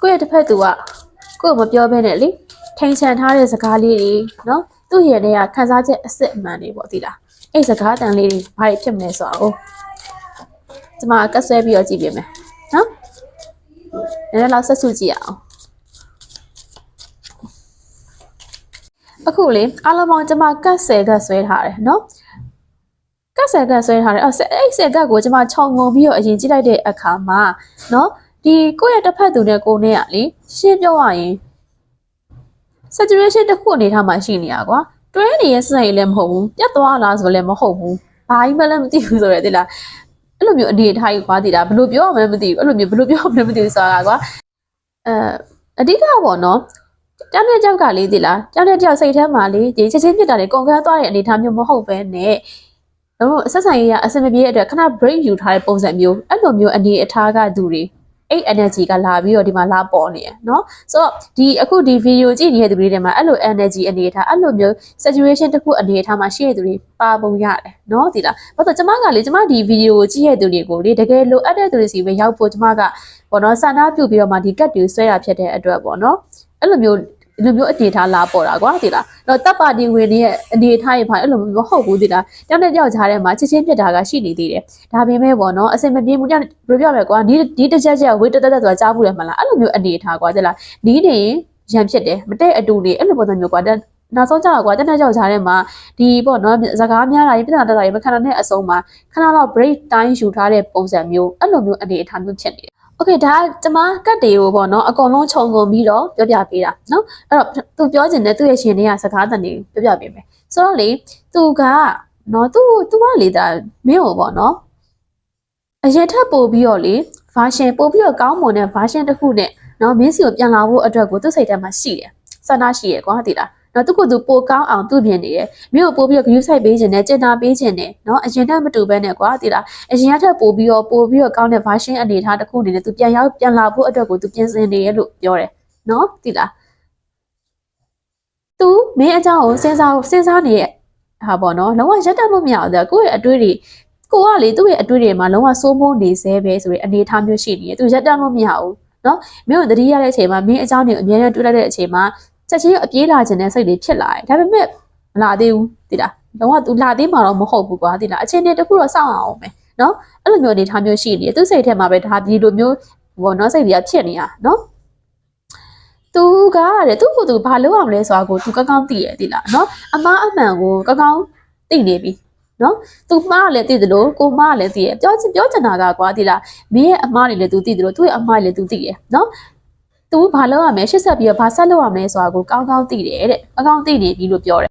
ကိုယ့်ရဲ့တစ်ဖက်သူကကိုယ့်ကိုမပြောဘဲနဲ့လေထိန်ချန်ထားတဲ့စကားလေးတွေနော်သူ့ရဲ့တည်းကခန်းစားချက်အစ်စ်အမှန်တွေပေါ့ဒီလားအဲ့စကားတန်လေးတွေဘာတွေဖြစ်မလဲဆိုတော့ဒီမှာကတ်ဆွဲပြီးတော့ကြည့်ပြမယ်နော်နည်းနည်းလောက်ဆက်စုကြည့်ရအောင်အခုလေအားလုံးပေါင်းကျွန်မကတ်ဆယ်ကတ်ဆွဲထားတယ်နော်ကတ်ဆယ်ကတ်ဆွဲထားတယ်အဲ့အဲ့ဆယ်ကတ်ကိုကျွန်မခြုံငုံပြီးတော့အရင်ကြည့်လိုက်တဲ့အခါမှာနော် ဒီကိုယ့်ရဲ့တစ်ဖက်သူနဲ့ကိုယ်နဲ့ကလေရှင်းပြောရရင် saturation တစ်ခုအနေထားမှာရှိနေရကွာတွဲနေရဲ့စစိုက်လည်းမဟုတ်ဘူးပြတ်သွားလားဆိုလည်းမဟုတ်ဘူးဘာကြီးမှလည်းမသိဘူးဆိုရတဲ့လားအဲ့လိုမျိုးအနေထားကြီးကွာတည်တာဘယ်လိုပြောရမလဲမသိဘူးအဲ့လိုမျိုးဘယ်လိုပြောရမလဲမသိဘူးဆိုတာကွာအဲအဓိကပေါ့နော်တောင်းတဲ့ကြောက်ကလေးတည်လားတောင်းတဲ့ကြောက်စိတ်ထဲမှာလေဒီချက်ချင်းပြစ်တာတွေကုန်ခန်းသွားတဲ့အနေထားမျိုးမဟုတ်ပဲနဲ့တော့ဆက်ဆံရေးကအဆင်မပြေတဲ့အတွက်ခဏ break ယူထားတဲ့ပုံစံမျိုးအဲ့လိုမျိုးအနေအထားကသူတွေ အဲ့ energy ကလာပြီးတော့ဒီမှာလာပေါ်နေရယ်နော်ဆိုတော့ဒီအခုဒီ video ကြည့်နေတဲ့သူတွေတွေမှာအဲ့လို energy အနေအထားအဲ့လိုမျိုး saturation တစ်ခုအနေအထားမှာရှိတဲ့သူတွေပါပုံရတယ်နော်ဒီလားဘာလို့ကျမကလေကျမဒီ video ကိုကြည့်တဲ့သူတွေကိုလေတကယ်လိုအပ်တဲ့သူတွေစီပဲရောက်ဖို့ကျမကပေါ့နော်စာနာပြုပြီးတော့မှဒီကတ်တွေဆွဲရဖြစ်တဲ့အတွက်ပေါ့နော်အဲ့လိုမျိုး ဒီလိုမျိုးအနေထားလာပေါ်တာကွာဒီလားတော့တပ်ပါတီဝင်ရဲ့အနေထားရင်ဘာအဲ့လိုမျိုးမဟုတ်ဘူးဒီလားတောင်းတဲ့ကြောက်ကြားထဲမှာချက်ချင်းပြစ်တာကရှိနေသေးတယ်ဒါပေမဲ့ပေါ့နော်အစင်မပြေဘူးကြောက်ဘယ်လိုပြောမလဲကွာဒီဒီတစ်ချက်ချက်ဝေးတက်တက်ဆိုတာကြားဘူးတယ်မလားအဲ့လိုမျိုးအနေထားကွာဒီလားဒီနေရန်ဖြစ်တယ်မတဲ့အတူနေအဲ့လိုပုံစံမျိုးကွာနောက်ဆုံးကြတော့ကွာတက်တက်ကြောက်ကြားထဲမှာဒီပေါ့နော်စကားများတာကြီးပြဿနာတက်တာကြီးမခံနိုင်တဲ့အဆုံးမှာခဏတော့ break time ယူထားတဲ့ပုံစံမျိုးအဲ့လိုမျိုးအနေအထားမျိုးဖြစ်နေတယ် โอเคဒါကျမကတ်တွေကိုပေါ့နော်အကုန်လုံးခြုံငုံပြီးတော့ပြောပြပေးတာเนาะအဲ့တော့သူပြောချင်တဲ့သူ့ရဲ့ရှင်တွေကစကားတန်တွေပြောပြပေးမယ်ဆိုတော့လေသူကနော်သူသူကလေဒါမင်းကိုပေါ့နော်အရင်ထပ်ပို့ပြီးတော့လေ version ပို့ပြီးတော့ကောင်းမွန်တဲ့ version တစ်ခုနဲ့နော်မင်းစီကိုပြန်လာဖို့အတွက်ကိုသူ့စိတ်ထဲမှာရှိတယ်ဆန္ဒရှိရယ်ကွာတိလား နော်သူကသူပိုကောင်းအောင်သူ့ပြင်နေတယ်မင်းကိုပို့ပြီးတော့ view site ပေးခြင်းနဲ့ကျင်နာပေးခြင်းနဲ့နော်အရင်ကမတူဘဲနဲ့ကွာတိလားအရင်ကထပ်ပို့ပြီးတော့ပို့ပြီးတော့ကောင်းတဲ့ version အနေထားတစ်ခုအနေနဲ့သူပြန်ရောက်ပြန်လာဖို့အတွက်ကိုသူပြင်ဆင်နေရလို့ပြောတယ်နော်တိလားသူမင်းအကြောင်းကိုစဉ်းစားစဉ်းစားနေတဲ့ဟာပေါ့နော်လုံးဝရက်တက်လို့မရဘူးတဲ့ကိုယ့်ရဲ့အတွေ့တွေကိုကလေသူ့ရဲ့အတွေ့တွေမှာလုံးဝစိုးမိုးနေသေးပဲဆိုရင်အနေထားမျိုးရှိနေတယ်သူရက်တက်လို့မရဘူးနော်မင်းတို့တတိရတဲ့အချိန်မှာမင်းအကြောင်းတွေအများကြီးတွေ့လိုက်တဲ့အချိန်မှာ ချက်ချင်းအပြေးလာခြင်းနဲ့စိတ်လေးဖြစ်လာတယ်ဒါပေမဲ့မလာသေးဘူးသိလားလုံးဝ तू လာသေးမှာတော့မဟုတ်ဘူးကွာသိလားအချိန်တည်းတခုတော့စောင့်အောင်ပဲနော်အဲ့လိုမျိုးအနေထားမျိုးရှိနေတယ်သူစိတ်ထဲမှာပဲဒါဒီလိုမျိုးဘောနော်စိတ်တွေကဖြစ်နေတာနော်သူကတဲ့သူ့ကိုသူဘာလုပ်အောင်လဲဆိုတာကိုသူကောင်းကောင်းသိရသိလားနော်အမားအမှန်ကိုကောင်းကောင်းသိနေပြီနော်သူမှားလည်းသိသလိုကိုမှားလည်းသိရပြောချင်ပြောချင်တာကကွာဒီလားမင်းရဲ့အမားတွေလည်းသူသိသလိုသူ့ရဲ့အမားလည်းသူသိရနော် သူဘာလုပ်ရမလဲရှစ်ဆက်ပြီးတော့ဘာဆက်လုပ်ရမလဲဆိုတာကိုကောင်းကောင်းသိတယ်တဲ့အကောင်းသိနေပြီလို့ပြောတယ်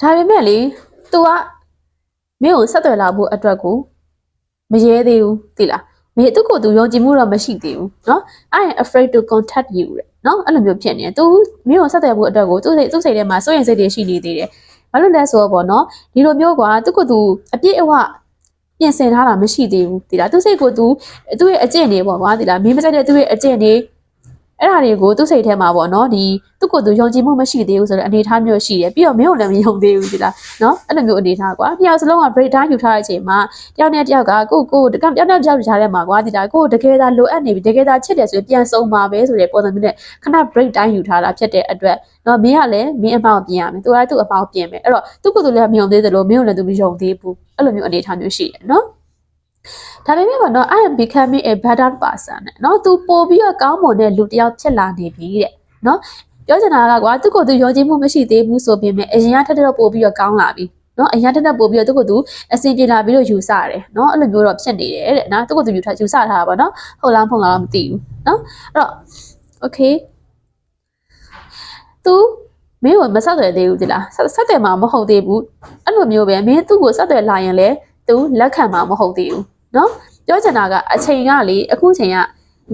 ဒါပေမဲ့လေ तू ကမင်းကိုဆက်သွယ်လာဖို့အတွက်ကိုမရဲသေးဘူးသိလားမင်းသူ့ကိုသူယုံကြည်မှုတော့မရှိသေးဘူးเนาะ I am afraid to contact you တဲ့เนาะအဲ့လိုမျိုးဖြစ်နေတယ် तू မင်းကိုဆက်သွယ်ဖို့အတွက်ကိုသူ့စိတ်သူ့စိတ်ထဲမှာစိုးရိမ်စိတ်တွေရှိနေသေးတယ်ဘာလို့လဲဆိုတော့ဗောနော်ဒီလိုမျိုးကွာသူ့ကိုသူအပြည့်အဝပြင်ဆင်ထားတာမရှိသေးဘူးဒီလားသူစိတ်ကိုသူသူ့ရဲ့အကျင့်တွေပေါ့ကွာဒီလားမင်းမကြိုက်တဲ့သူ့ရဲ့အကျင့်တွေ အဲ့ဒါတွေကိုသူ့စိတ်ထဲမှာပေါ့နော်ဒီသူ့ကိုယ်သူယုံကြည်မှုမရှိသေးဘူးဆိုတော့အနေအထားမျိုးရှိတယ်ပြီးတော့မင်းကိုလည်းမယုံသေးဘူးဒီလားနော်အဲ့လိုမျိုးအနေအထားကွာတယောက်စလုံးက break down ယူထားတဲ့အချိန်မှာတယောက်နဲ့တယောက်ကကိုကိုတကတယောက်နဲ့တယောက်ကြားထဲမှာကွာဒီလားကိုတကယ်သာလိုအပ်နေပြီတကယ်သာချစ်တယ်ဆိုရင်ပြန်ဆုံးပါပဲဆိုတဲ့ပုံစံမျိုးနဲ့ခဏ break down ယူထားတာဖြစ်တဲ့အတွက်နော်မင်းကလည်းမင်းအပေါင်းပြင်ရမယ်သူကလည်းသူ့အပေါင်းပြင်မယ်အဲ့တော့သူ့ကိုယ်သူလည်းမယုံသေးသလိုမင်းကိုလည်းသူမယုံသေးဘူးအဲ့လိုမျိုးအနေအထားမျိုးရှိတယ်နော် ဒါပေမဲ့ပေါ့နော် I am becoming a better person เนาะ तू ပို့ပြီးတော့ကောင်းမွန်တဲ့လူတစ်ယောက်ဖြစ်လာနေပြီတဲ့เนาะပြောချင်တာကကွာသူ့ကိုယ်သူယုံကြည်မှုမရှိသေးဘူးဆိုပေမဲ့အရင်ကထက်တော့ပို့ပြီးတော့ကောင်းလာပြီเนาะအရင်ထက်တော့ပို့ပြီးတော့သူ့ကိုယ်သူအဆင်ပြေလာပြီးတော့ယူဆတယ်เนาะအဲ့လိုမျိုးတော့ဖြစ်နေတယ်တဲ့နော်သူ့ကိုယ်သူယူထားယူဆထားတာပေါ့နော်ဟုတ်လားမဟုတ်လားတော့မသိဘူးเนาะအဲ့တော့ okay သူမင်းကိုမဆက်သွယ်သေးဘူးဒီလားဆက်ဆက်သွယ်မှာမဟုတ်သေးဘူးအဲ့လိုမျိုးပဲမင်းသူ့ကိုဆက်သွယ်လာရင်လည်း သူလက်ခံမှာမဟုတ်သေးဘူးเนาะပြောချင်တာကအချိန်ကလေအခုချိန်က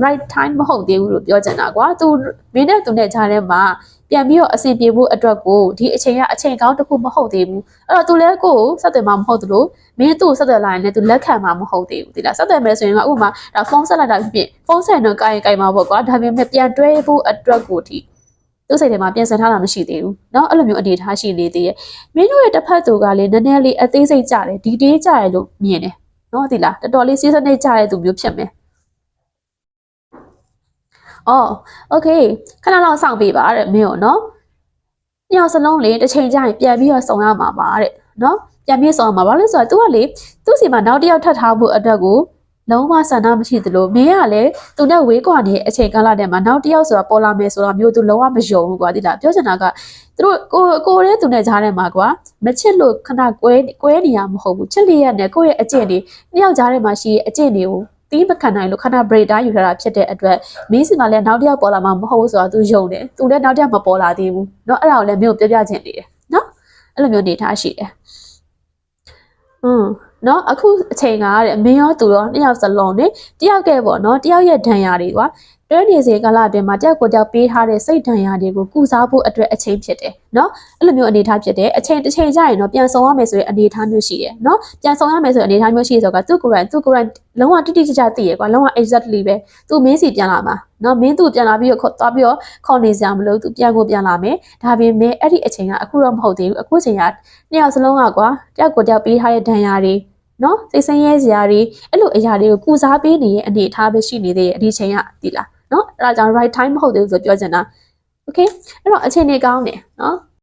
right time မဟုတ်သေးဘူးလို့ပြောချင်တာကွာသူမင်းနဲ့သူနဲ့ကြားထဲမှာပြန်ပြီးတော့အဆင်ပြေဖို့အတွက်ကိုဒီအချိန်ကအချိန်ကောင်းတစ်ခုမဟုတ်သေးဘူးအဲ့တော့သူလည်းကိုယ်ကိုဆက်သွယ်မှာမဟုတ်သလိုမင်းသူ့ကိုဆက်သွယ်လာရင်လည်းသူလက်ခံမှာမဟုတ်သေးဘူးဒီလားဆက်သွယ်မယ်ဆိုရင်ကဥပမာဒါဖုန်းဆက်လိုက်တာဖြစ်ဖြစ်ဖုန်းဆက်တော့ကိုင်ကိုင်မှာပေါ့ကွာဒါပေမဲ့ပြန်တွဲဖို့အတွက်ကိုဒီ သူ့စိတ်ထဲမှာပြင်ဆင်ထားတာမရှိသေးဘူးเนาะအဲ့လိုမျိုးအနေထားရှိနေသေးရဲ့မင်းတို့ရဲ့တစ်ဖက်သူကလည်းနည်းနည်းလေးအသေးစိတ်ကြတယ်ဒီတေးကြတယ်လို့မြင်တယ်နော်ဒီလားတော်တော်လေးစီးစနစ်ကြတဲ့သူမျိုးဖြစ်မယ် အော်โอเคခဏလောက်စောင့်ပေးပါတဲ့မင်းကိုနော်ညောင်စလုံးလေတစ်ချိန်ကျရင်ပြန်ပြီးတော့စုံရမှာပါတဲ့နော်ပြန်ပြီးစုံရမှာဘာလို့လဲဆိုတော့ तू ကလေသူ့စီမှာနောက်တစ်ယောက်ထပ်ထားဖို့အတွက်ကို လုံးဝဆန္ဒမရှိသလိုမင်းကလည်းသူနဲ့ဝေးကွာနေတဲ့အချိန်ကာလတည်းမှာနောက်တစ်ယောက်ဆိုတာပေါ်လာမယ်ဆိုတာမျိုးသူလုံးဝမယုံဘူးကွာတိလားပြောချင်တာကသူတို့ကိုကိုရဲသူနဲ့ကြားထဲမှာကွာမချစ်လို့ခဏကွဲကွဲနေရမဟုတ်ဘူးချစ်လျက်နဲ့ကိုယ့်ရဲ့အကျင့်တွေနှစ်ယောက်ကြားထဲမှာရှိတဲ့အကျင့်တွေကိုတီးမခံနိုင်လို့ခဏ break down ယူထားတာဖြစ်တဲ့အတွက်မင်းစီမှာလည်းနောက်တစ်ယောက်ပေါ်လာမှာမဟုတ်ဘူးဆိုတာ तू ယုံတယ်။ तू လည်းနောက်တစ်ယောက်မပေါ်လာသေးဘူး။เนาะအဲ့ဒါကိုလည်းမင်းကိုပြောပြချင်နေတယ်။เนาะအဲ့လိုမျိုးနေထားရှိတယ်။อืม နော်အခုအချိန်ကတဲ့အမင်းရောသူရောနှစ်ယောက်စလုံးနဲ့တယောက်ကဲပေါ့နော်တယောက်ရဲ့ဒဏ်ရာတွေကတွဲနေစေကာလအတွင်းမှာတယောက်ကိုတယောက်ပေးထားတဲ့စိတ်ဒဏ်ရာတွေကိုကုစားဖို့အတွက်အချိန်ဖြစ်တယ်နော်အဲ့လိုမျိုးအနေထားဖြစ်တယ်အချိန်တစ်ချိန်ကြာရင်တော့ပြန်ဆောင်ရမယ်ဆိုတဲ့အနေထားမျိုးရှိတယ်နော်ပြန်ဆောင်ရမယ်ဆိုတဲ့အနေထားမျိုးရှိဆိုတော့သူ့ကိုယ်တိုင်သူ့ကိုယ်တိုင်လုံးဝတိတိကျကျသိရကွာလုံးဝ exactly ပဲသူမင်းစီပြန်လာမှာနော်မင်းသူ့ပြန်လာပြီးတော့ခေါ်သွားပြီးတော့ခေါ်နေစရာမလိုသူပြန်ကိုပြန်လာမယ်ဒါပေမဲ့အဲ့ဒီအချိန်ကအခုတော့မဟုတ်သေးဘူးအခုချိန်ကနှစ်ယောက်စလုံးကကွာတယောက်ကိုတယောက်ပေးထားတဲ့ဒဏ်ရာတွေ နော်စိတ်ဆင်းရဲစရာတွေအဲ့လိုအရာတွေကိုကုစားပေးနေတဲ့အနေအထားပဲရှိနေသေးတယ်အဒီချိန်ကဒီလားနော်အဲ့ဒါကြောင့် right time မဟုတ်သေးဘူးဆိုပြောချင်တာ okay အဲ့တော့အချိန်နေကောင်းတယ်နော်